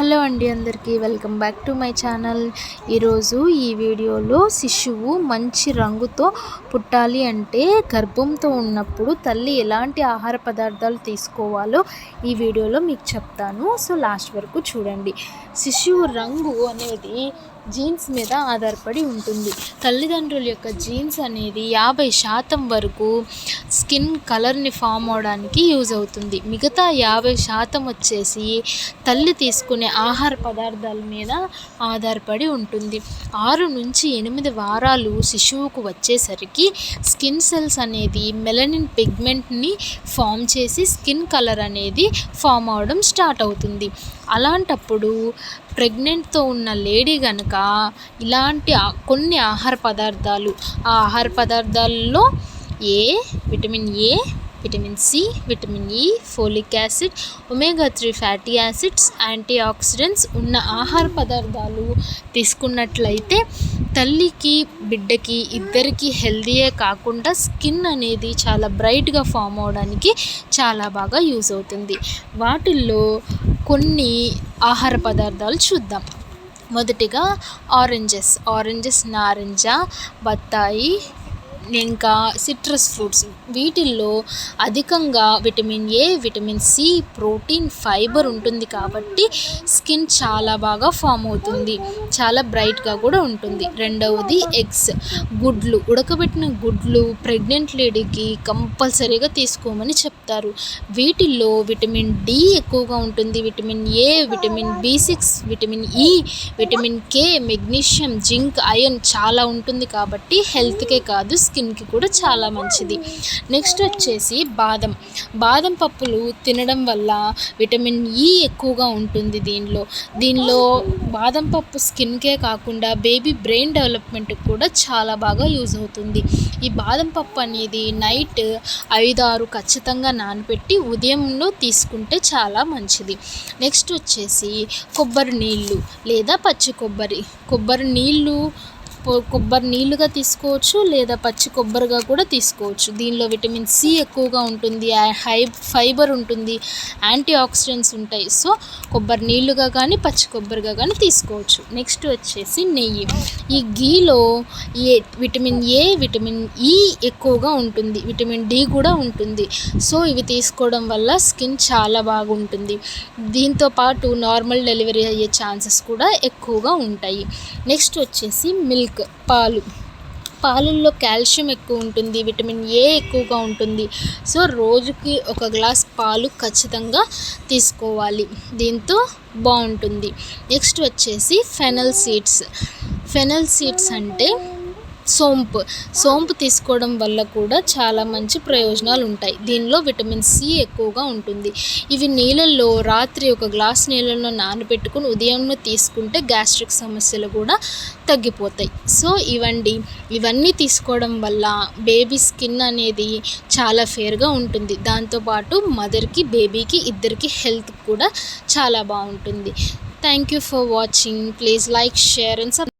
Hello అండి అందరికీ welcome back to my channel. ఈరోజు ఈ వీడియోలో శిశువు మంచి రంగుతో పుట్టాలి అంటే గర్భంతో ఉన్నప్పుడు తల్లి ఎలాంటి ఆహార పదార్థాలు తీసుకోవాలో ఈ వీడియోలో మీకు చెప్తాను. సో లాస్ట్ వరకు చూడండి. శిశువు రంగు అనేది జీన్స్ మీద ఆధారపడి ఉంటుంది. తల్లిదండ్రుల యొక్క జీన్స్ అనేది యాభై శాతం వరకు స్కిన్ కలర్ని ఫామ్ అవడానికి యూజ్ అవుతుంది. మిగతా యాభై శాతం వచ్చేసి తల్లి తీసుకునే ఆహార పదార్థాల మీద ఆధారపడి ఉంటుంది. ఆరు నుంచి ఎనిమిది వారాలు శిశువుకు వచ్చేసరికి స్కిన్ సెల్స్ అనేది మెలనిన్ పిగ్మెంట్ని ఫామ్ చేసి స్కిన్ కలర్ అనేది ఫామ్ అవడం స్టార్ట్ అవుతుంది. అలాంటప్పుడు ప్రెగ్నెంట్తో ఉన్న లేడీ కనుక ఇలాంటి కొన్ని ఆహార పదార్థాలు ఆ ఆహార పదార్థాల్లో ఏ vitamin A vitamin C vitamin E folic acid omega three fatty acids antioxidants ఉన్న ఆహార పదార్థాలు తీసుకున్నట్లయితే తల్లికి బిడ్డకి ఇద్దరికి హెల్దీయే కాకుండా స్కిన్ అనేది చాలా బ్రైట్గా ఫామ్ అవడానికి చాలా బాగా యూజ్ అవుతుంది. వాటిల్లో కొన్ని ఆహార పదార్థాలు చూద్దాం. మొదటిగా ఆరెంజెస్. ఆరెంజెస్ నారింజ బత్తాయి ఇంకా సిట్రస్ ఫ్రూట్స్ వీటిల్లో అధికంగా vitamin A vitamin C protein fibre ఉంటుంది కాబట్టి స్కిన్ చాలా బాగా ఫామ్ అవుతుంది. చాలా బ్రైట్గా కూడా ఉంటుంది. రెండవది ఎగ్స్ గుడ్లు. ఉడకబెట్టిన గుడ్లు ప్రెగ్నెంట్ లేడీకి కంపల్సరీగా తీసుకోమని చెప్తారు. వీటిల్లో విటమిన్ డి ఎక్కువగా ఉంటుంది. Vitamin A vitamin B six vitamin E vitamin K magnesium zinc iron చాలా ఉంటుంది కాబట్టి హెల్త్కే కాదు స్కిన్కి కూడా చాలా మంచిది. నెక్స్ట్ వచ్చేసి బాదం. బాదం పప్పులు తినడం వల్ల విటమిన్ ఈ ఎక్కువగా ఉంటుంది దీనిలో. దీనిలో బాదం పప్పు స్కిన్కే కాకుండా బేబీ బ్రెయిన్ డెవలప్మెంట్కి కూడా చాలా బాగా యూజ్ అవుతుంది. ఈ బాదం పప్పు అనేది నైట్ ఐదు ఆరు ఖచ్చితంగా నానబెట్టి ఉదయంలో తీసుకుంటే చాలా మంచిది. నెక్స్ట్ వచ్చేసి కొబ్బరి నీళ్ళు లేదా పచ్చి కొబ్బరి. కొబ్బరి నీళ్ళు కొబ్బరి నీళ్ళుగా తీసుకోవచ్చు లేదా పచ్చి కొబ్బరిగా కూడా తీసుకోవచ్చు. దీనిలో విటమిన్ సి ఎక్కువగా ఉంటుంది హై ఫైబర్ ఉంటుంది యాంటీ ఆక్సిడెంట్స్ ఉంటాయి. సో కొబ్బరి నీళ్ళుగా కానీ పచ్చి కొబ్బరిగా కానీ తీసుకోవచ్చు. నెక్స్ట్ వచ్చేసి నెయ్యి. ఈ గీలో ఏ విటమిన్ ఏ విటమిన్ ఈ ఎక్కువగా ఉంటుంది. విటమిన్ డి కూడా ఉంటుంది. సో ఇవి తీసుకోవడం వల్ల స్కిన్ చాలా బాగుంటుంది. దీంతో పాటు నార్మల్ డెలివరీ అయ్యే ఛాన్సెస్ కూడా ఎక్కువగా ఉంటాయి. నెక్స్ట్ వచ్చేసి మిల్క్. మిల్క్ పాలు. పాలల్లో కాల్షియం ఎక్కువ ఉంటుంది విటమిన్ ఏ ఎక్కువగా ఉంటుంది. సో రోజుకి ఒక గ్లాస్ పాలు ఖచ్చితంగా తీసుకోవాలి. దీంతో బాగుంటుంది. నెక్స్ట్ వచ్చేసి ఫెనల్ సీడ్స్. ఫెనల్ సీడ్స్ అంటే సోంపు. సోంపు తీసుకోవడం వల్ల కూడా చాలా మంచి ప్రయోజనాలు ఉంటాయి. దీనిలో విటమిన్ సి ఎక్కువగా ఉంటుంది. ఇవి నీళ్ళల్లో రాత్రి ఒక గ్లాస్ నీళ్ళలో నానబెట్టుకుని ఉదయం తీసుకుంటే గ్యాస్ట్రిక్ సమస్యలు కూడా తగ్గిపోతాయి. సో ఇవండి. ఇవన్నీ తీసుకోవడం వల్ల బేబీ స్కిన్ అనేది చాలా ఫేర్గా ఉంటుంది. దాంతోపాటు మదర్కి బేబీకి ఇద్దరికి హెల్త్ కూడా చాలా బాగుంటుంది. Thank you for watching. Please like share and